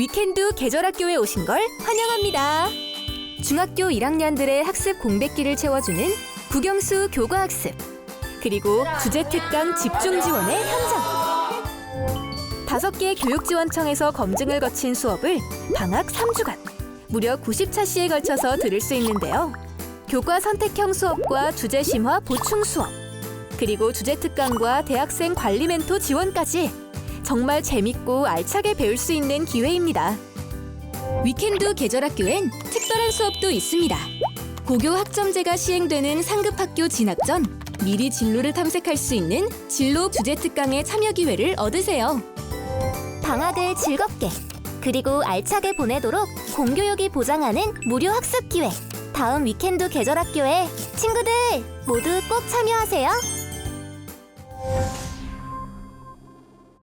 위켄드 계절학교에 오신 걸 환영합니다. 중학교 1학년들의 학습 공백기를 채워주는 국영수 교과학습 그리고 주제 특강 집중 지원의 현장 다섯 개 교육지원청에서 검증을 거친 수업을 방학 3주간 무려 90차시에 걸쳐서 들을 수 있는데요. 교과 선택형 수업과 주제 심화 보충 수업 그리고 주제 특강과 대학생 관리 멘토 지원까지 정말 재밌고 알차게 배울 수 있는 기회입니다. 위켄드 계절학교엔 특별한 수업도 있습니다. 고교 학점제가 시행되는 상급 학교 진학 전 미리 진로를 탐색할 수 있는 진로 주제 특강의 참여 기회를 얻으세요. 방학을 즐겁게 그리고 알차게 보내도록 공교육이 보장하는 무료 학습 기회. 다음 위켄드 계절학교에 친구들 모두 꼭 참여하세요.